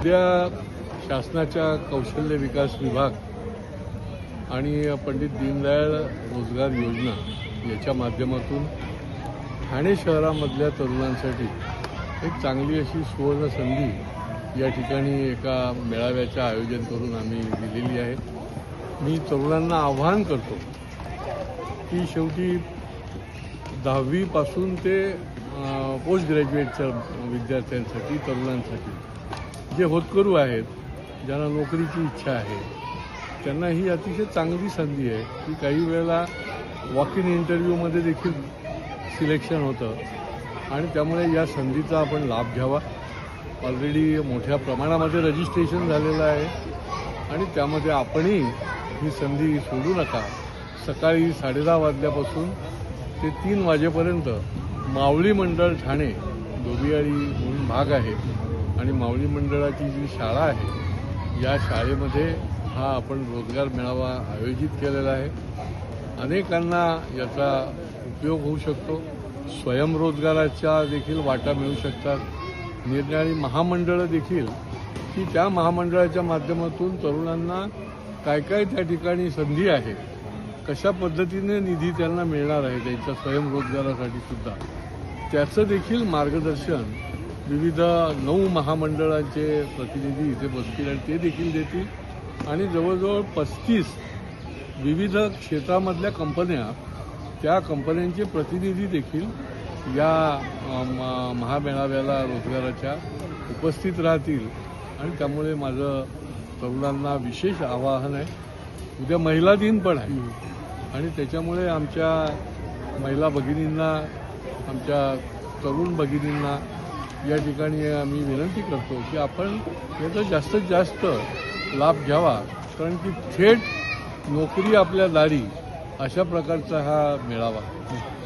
सध्या शासनाच्या कौशल्य विकास विभाग आणि पंडित दीनदयाळ रोजगार योजना याच्या माध्यमातून ठाणे शहरामधल्या तरुणांसाठी एक चांगली अशी सुवर्ण संधी या ठिकाणी एका मेळाव्याचं आयोजन करून आम्ही दिलेली आहे. मी तरुणांना आवाहन करतो की शेवटी दहावीपासून ते पोस्ट ग्रॅज्युएटच्या विद्यार्थ्यांसाठी तरुणांसाठी जे होतकरू आहेत ज्यांना नोकरीची इच्छा आहे त्यांना ही अतिशय चांगली संधी आहे की काही वेळेला वॉक इन इंटरव्ह्यूमध्ये देखील सिलेक्शन होतं. आणि त्यामुळे या संधीचा आपण लाभ घ्यावा. ऑलरेडी मोठ्या प्रमाणामध्ये रजिस्ट्रेशन झालेलं आहे. आणि त्यामध्ये आपणही ही संधी सोडू नका. सकाळी साडेदहा वाजल्यापासून ते तीन वाजेपर्यंत मावळी मंडळ ठाणे दोबियाळी म्हणून भाग आहे. आणि मावळी मंडळाची जी शाळा आहे या शाळेमध्ये हा आपण रोजगार मेळावा आयोजित केलेला आहे. अनेकांना याचा उपयोग होऊ शकतो. स्वयंरोजगाराच्या देखील वाटा मिळू शकतात. निरनिराळी महामंडळं देखील की त्या महामंडळाच्या माध्यमातून तरुणांना काय काय त्या ठिकाणी संधी आहे कशा पद्धतीने निधी त्यांना मिळणार आहे त्यांच्या स्वयंरोजगारासाठी सुद्धा. त्याचं देखील मार्गदर्शन विविध नऊ महामंडळांचे प्रतिनिधी इथे बसतील आणि ते देखील देतील. आणि जवळजवळ पस्तीस विविध क्षेत्रामधल्या कंपन्या त्या कंपन्यांचे प्रतिनिधी देखील या म- महामेळाव्याला रोजगाराच्या उपस्थित राहतील. आणि त्यामुळे माझं तरुणांना विशेष आवाहन आहे. उद्या महिला दिन पण आहे. आणि त्याच्यामुळे आमच्या महिला भगिनींना आमच्या तरुण भगिनींना या ठिकाणी आम्ही विनंती करतो की आपण याचा जास्तीत जास्त लाभ घ्यावा. कारण की थेट नोकरी आपल्या दारी अशा प्रकारचा हा मेळावा.